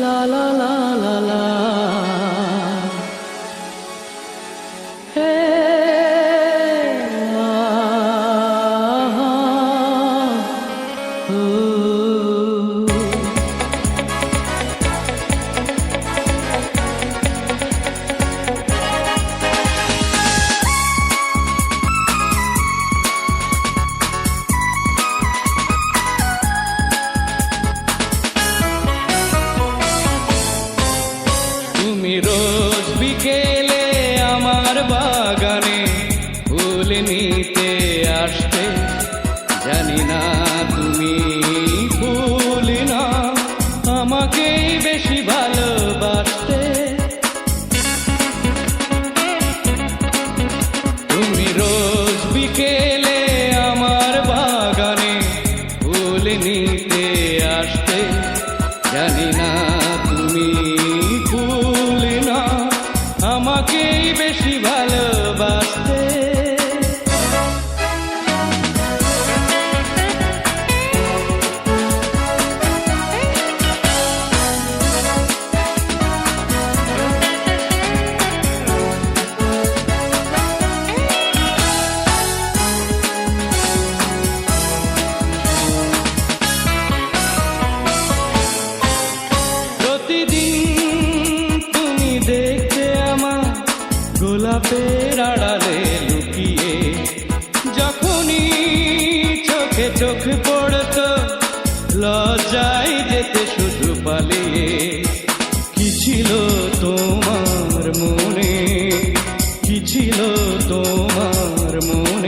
啦啦啦啦啦。ফুল নিতে আসতে জানি না তুমি ভুল না আমাকেই বেশি ভালোবাসতে গোলাপের আড়ালে লুকিয়ে, যখনই চোখে চোখ পড়ত, লজ্জায় যেতে শুধু পালিয়ে, কি ছিল তোমার মনে? কি ছিল তোমার মনে?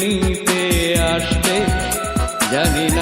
নিতে আসতে জানি না